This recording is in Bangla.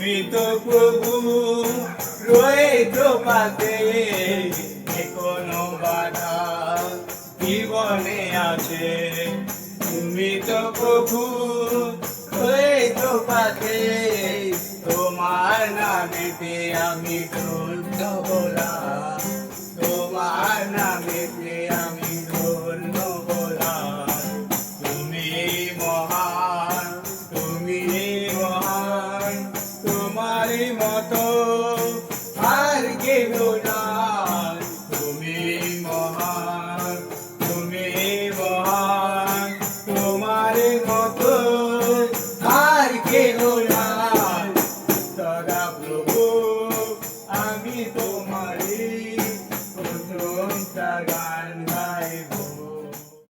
তুমি তো প্রভু রয়েছো পাতে যে কোনো বাধা জীবনে আছে তুমি তো প্রভু পাতে তোমার নামেতে আমি ধন্য বলা তোমার নামেতে আমি ধন্য তোমারই প্রথমটা গান গাইবো।